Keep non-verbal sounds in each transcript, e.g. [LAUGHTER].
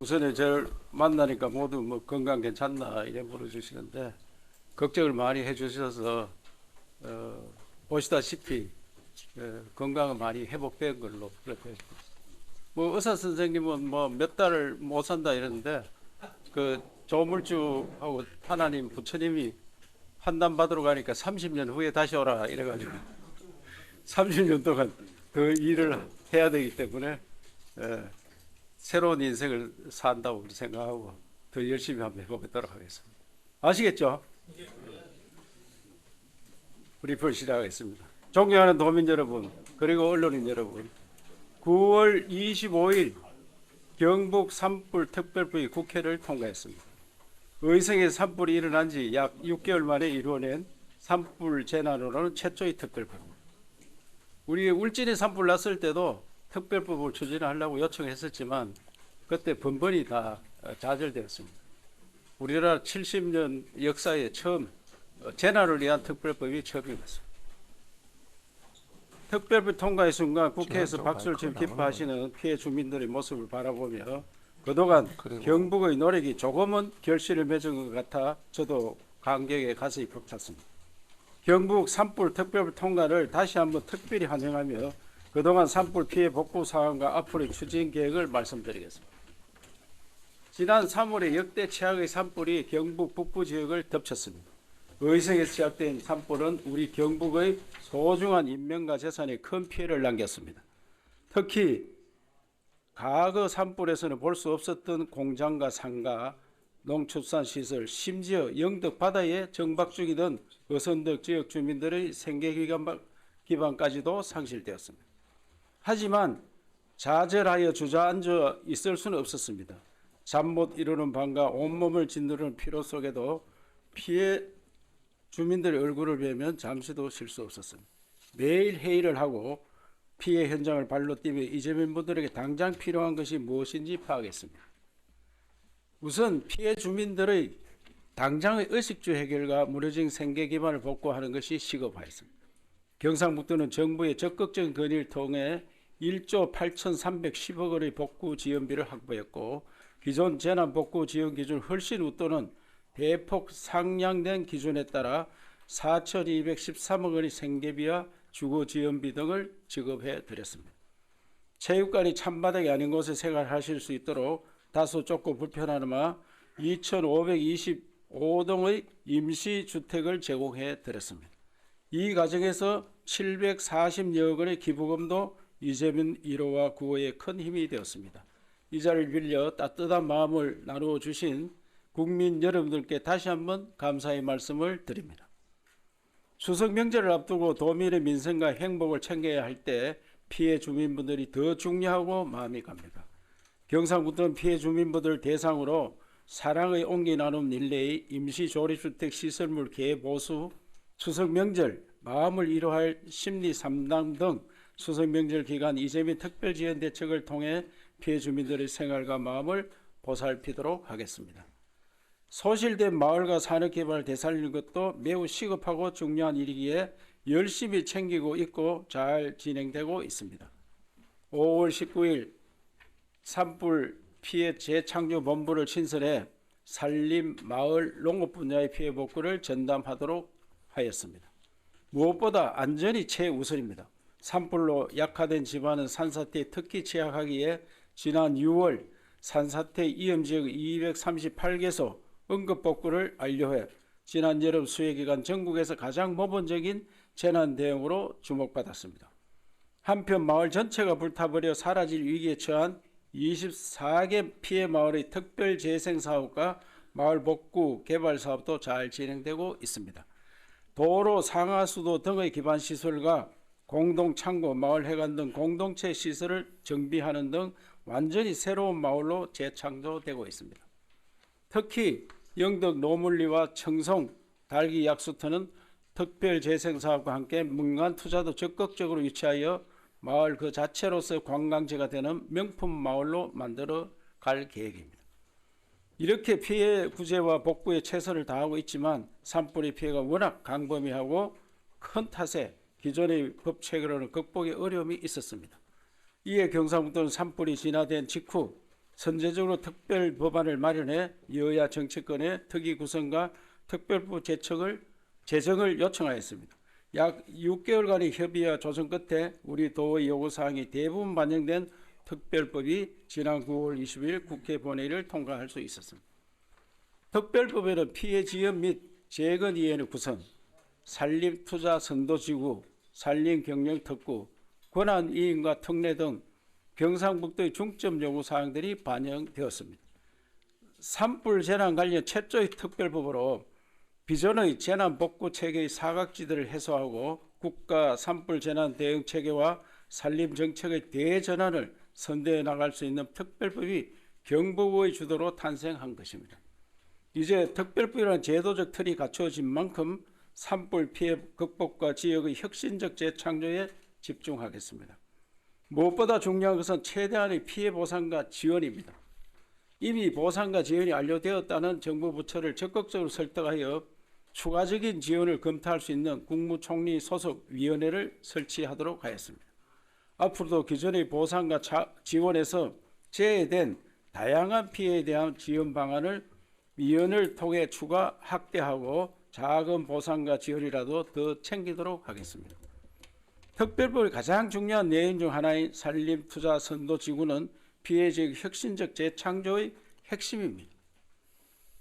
우선에 저를 만나니까 모두 뭐 건강 괜찮나 이래 물어주시는데 걱정을 많이 해주셔서 어, 보시다시피 어, 건강은 많이 회복된 걸로 그렇게 뭐 의사 선생님은 뭐 몇 달을 못 산다 이러는데 그 조물주하고 하나님 부처님이 판단 받으러 가니까 30년 후에 다시 오라 이래가지고 [LAUGHS] 30년 동안 그 일을 해야 되기 때문에 예, 새로운 인생을 산다고 생각하고 더 열심히 한번 해보도록 하겠습니다. 아시겠죠? 브리프를 시작하겠습니다. 존경하는 도민 여러분 그리고 언론인 여러분 9월 25일 경북 산불 특별부의 국회를 통과했습니다. 의성의 산불이 일어난 지 약 6개월 만에 이루어낸 산불 재난으로는 최초의 특별부입니다. 우리 울진에 산불 났을 때도 특별법을 추진하려고 요청했었지만 그때 번번이 다 어, 좌절되었습니다. 우리나라 70년 역사에 처음 어, 재난을 위한 특별법이 처음이었습니다. 특별법 통과의 순간 국회에서 박수를 치며 기뻐하시는 피해 주민들의 모습을 바라보며 그동안 경북의 노력이 조금은 결실을 맺은 것 같아 저도 감격에 가슴이 벅찼습니다. 경북 산불 특별법 통과를 다시 한번 특별히 환영하며 그동안 산불 피해 복구 사항과 앞으로의 추진 계획을 말씀드리겠습니다. 지난 3월에 역대 최악의 산불이 경북 북부 지역을 덮쳤습니다. 의성에 시작된 산불은 우리 경북의 소중한 인명과 재산에 큰 피해를 남겼습니다. 특히 과거 산불에서는 볼 수 없었던 공장과 상가, 농축산 시설, 심지어 영덕 바다에 정박 중이던 어선덕 지역 주민들의 생계 기반- 기반까지도 상실되었습니다. 하지만 좌절하여 주저앉아 있을 수는 없었습니다. 잠 못 이루는 밤과 온몸을 짓누르는 피로 속에도 피해 주민들의 얼굴을 뵈면 잠시도 쉴 수 없었습니다. 매일 회의를 하고 피해 현장을 발로 뛰며 이재민 분들에게 당장 필요한 것이 무엇인지 파악했습니다. 우선 피해 주민들의 당장의 의식주 해결과 무너진 생계 기반을 복구하는 것이 시급하였습니다. 경상북도는 정부의 적극적인 건의를 통해 1조 8,310억 원의 복구 지원비를 확보했고 기존 재난 복구 지원 기준 훨씬 웃도는 대폭 상향된 기준에 따라 4,213억 원의 생계비와 주거 지원비 등을 지급해 드렸습니다. 체육관이 찬바닥이 아닌 곳에 생활하실 수 있도록 다소 좁고 불편하나마 2,525동의 임시주택을 제공해 드렸습니다. 이 과정에서 740여 원의 기부금도 이재민 1호와 9호에 큰 힘이 되었습니다. 이 자리를 빌려 따뜻한 마음을 나누어 주신 국민 여러분들께 다시 한번 감사의 말씀을 드립니다. 추석 명절을 앞두고 도민의 민생과 행복을 챙겨야 할 때 피해 주민분들이 더 중요하고 마음이 갑니다. 경상북도는 피해 주민분들 대상으로 사랑의 온기 나눔 릴레이 임시 조립주택 시설물 개보수 추석 명절 마음을 위로할 심리 상담 등 추석 명절 기간 이재민 특별 지원 대책을 통해 피해 주민들의 생활과 마음을 보살피도록 하겠습니다. 소실된 마을과 산업개발 되살리는 것도 매우 시급하고 중요한 일이기에 열심히 챙기고 있고 잘 진행되고 있습니다. 5월 19일 산불 피해 재창조 본부를 신설해 산림, 마을, 농업 분야의 피해 복구를 전담하도록 하였습니다. 무엇보다 안전이 최우선입니다. 산불로 약화된 집안은 산사태에 특히 취약하기에 지난 6월 산사태 위험 지역 238개소 응급복구를 완료해 지난 여름 수해 기간 전국에서 가장 모범적인 재난 대응으로 주목받았습니다. 한편 마을 전체가 불타버려 사라질 위기에 처한 24개 피해 마을의 특별 재생 사업과 마을 복구 개발 사업도 잘 진행되고 있습니다. 도로, 상하수도 등의 기반 시설과 공동 창고, 마을 회관 등 공동체 시설을 정비하는 등 완전히 새로운 마을로 재창조되고 있습니다. 특히 영덕 노물리와 청송, 달기 약수터는 특별 재생 사업과 함께 민간 투자도 적극적으로 유치하여 마을 그 자체로서 관광지가 되는 명품 마을로 만들어 갈 계획입니다. 이렇게 피해 구제와 복구에 최선을 다하고 있지만 산불의 피해가 워낙 강범위하고 큰 탓에 기존의 법 체계로는 극복에 어려움이 있었습니다. 이에 경상북도는 산불이 진화된 직후 선제적으로 특별 법안을 마련해 여야 정치권의 특위 구성과 특별부 제청을 제정을 요청하였습니다. 약 6개월간의 협의와 조정 끝에 우리 도의 요구 사항이 대부분 반영된 특별법이 지난 9월 20일 국회 본회의를 통과할 수 있었습니다. 특별법에는 피해 지역 및 재건 이해는 구성, 산림 투자 선도지구, 산림 경영 특구, 권한 이인과 특례 등 경상북도의 중점 요구 사항들이 반영되었습니다. 산불 재난 관련 최초의 특별법으로 비전의 재난 복구 체계의 사각지대를 해소하고 국가 산불 재난 대응 체계와 산림 정책의 대전환을 선대해 나갈 수 있는 특별법이 경복의 주도로 탄생한 것입니다. 이제 특별법이라는 제도적 틀이 갖추어진 만큼 산불 피해 극복과 지역의 혁신적 재창조에 집중하겠습니다. 무엇보다 중요한 것은 최대한의 피해 보상과 지원입니다. 이미 보상과 지원이 완료되었다는 정부 부처를 적극적으로 설득하여 추가적인 지원을 검토할 수 있는 국무총리 소속 위원회를 설치하도록 하였습니다. 앞으로도 기존의 보상과 자- 지원에서 제외된 다양한 피해에 대한 지원 방안을 위원을 통해 추가 확대하고 작은 보상과 지원이라도 더 챙기도록 하겠습니다. 특별법의 가장 중요한 내용 중 하나인 산림 투자 선도 지구는 피해 지역 혁신적 재창조의 핵심입니다.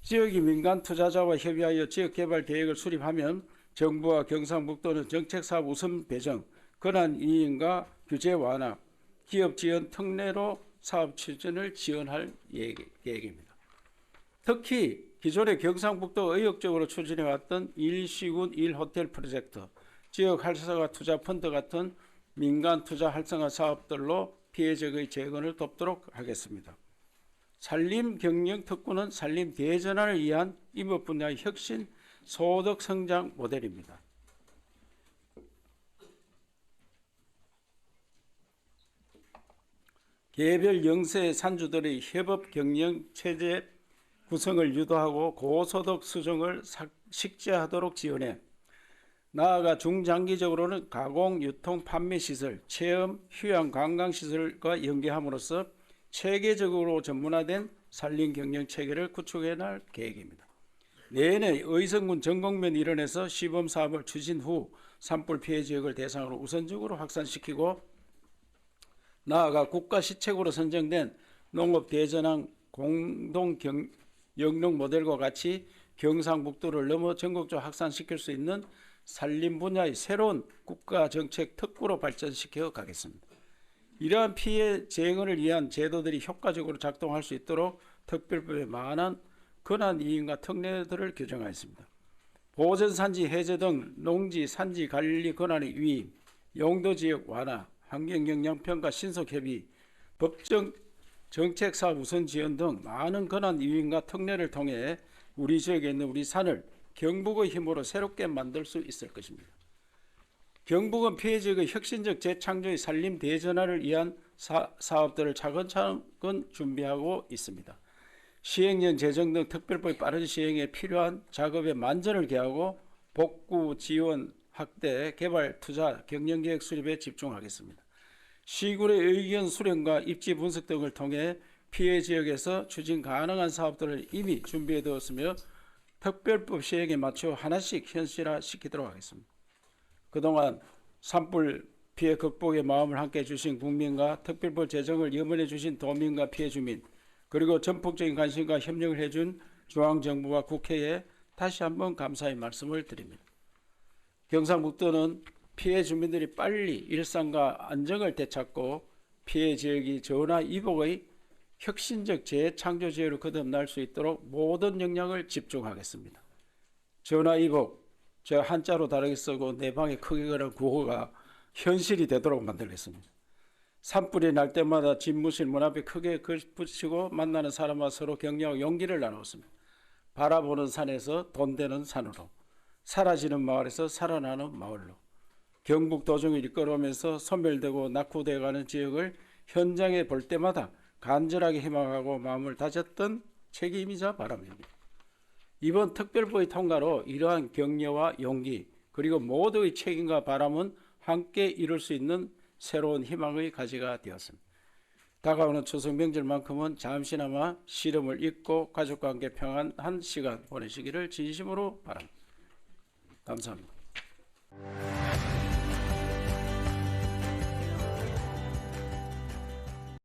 지역이 민간 투자자와 협의하여 지역 개발 계획을 수립하면 정부와 경상북도는 정책 사업 우선 배정, 권한 이행과 규제 완화, 기업 지원 특례로 사업 추진을 지원할 계획입니다. 특히 기존의 경상북도 의욕적으로 추진해왔던 일시군 일호텔 프로젝트, 지역 활성화 투자 펀드 같은 민간 투자 활성화 사업들로 피해 지역의 재건을 돕도록 하겠습니다. 산림 경영 특구는 산림 대전환을 위한 임업 분야의 혁신 소득 성장 모델입니다. 개별 영세 산주들의 협업 경영 체제 구성을 유도하고 고소득 수정을 삭- 식재하도록 지원해 나아가 중장기적으로는 가공, 유통, 판매 시설, 체험, 휴양, 관광 시설과 연계함으로써 체계적으로 전문화된 산림 경영 체계를 구축해 날 계획입니다. 내년에 의성군 전곡면 일원에서 시범 사업을 추진 후 산불 피해 지역을 대상으로 우선적으로 확산시키고 나아가 국가 시책으로 선정된 농업 대전환 공동 경, 영농 모델과 같이 경상북도를 넘어 전국적으로 확산시킬 수 있는 산림 분야의 새로운 국가 정책 특구로 발전시켜 가겠습니다. 이러한 피해 재건을 위한 제도들이 효과적으로 작동할 수 있도록 특별법에 많은 권한 이인과 특례들을 규정하였습니다. 보전 산지 해제 등 농지 산지 관리 권한의 위임, 용도 지역 완화, 환경 영향 평가 신속 협의, 법정 정책 사업 우선 지원 등 많은 권한 이인과 특례를 통해 우리 지역에 있는 우리 산을 경북의 힘으로 새롭게 만들 수 있을 것입니다. 경북은 피해 지역의 혁신적 재창조의 산림 대전환을 위한 사, 사업들을 차근차근 준비하고 있습니다. 시행령 제정 등 특별법의 빠른 시행에 필요한 작업에 만전을 기하고 복구 지원 확대, 개발, 투자, 경영계획 수립에 집중하겠습니다. 시군의 의견 수렴과 입지 분석 등을 통해 피해 지역에서 추진 가능한 사업들을 이미 준비해 두었으며 특별법 시행에 맞춰 하나씩 현실화시키도록 하겠습니다. 그동안 산불 피해 극복의 마음을 함께 해주신 국민과 특별법 제정을 염원해 주신 도민과 피해 주민 그리고 전폭적인 관심과 협력을 해준 중앙정부와 국회에 다시 한번 감사의 말씀을 드립니다. 경상북도는 피해 주민들이 빨리 일상과 안정을 되찾고 피해 지역이 전화 이복의 혁신적 재창조 지역으로 거듭날 수 있도록 모든 역량을 집중하겠습니다. 전화 이복, 저 한자로 다르게 쓰고 내 방의 크기가 구호가 현실이 되도록 만들겠습니다. 산불이 날 때마다 집무실 문 앞에 크게 글 붙이고 만나는 사람과 서로 격려하고 용기를 나누었습니다. 바라보는 산에서 돈 되는 산으로, 사라지는 마을에서 살아나는 마을로, 경북 도정을 이끌어오면서 소멸되고 낙후되어가는 지역을 현장에 볼 때마다 간절하게 희망하고 마음을 다졌던 책임이자 바람입니다. 이번 특별법의 통과로 이러한 격려와 용기 그리고 모두의 책임과 바람은 함께 이룰 수 있는 새로운 희망의 가지가 되었습니다. 다가오는 추석 명절만큼은 잠시나마 시름을 잊고 가족과 함께 평안한 시간 보내시기를 진심으로 바랍니다. 감사합니다.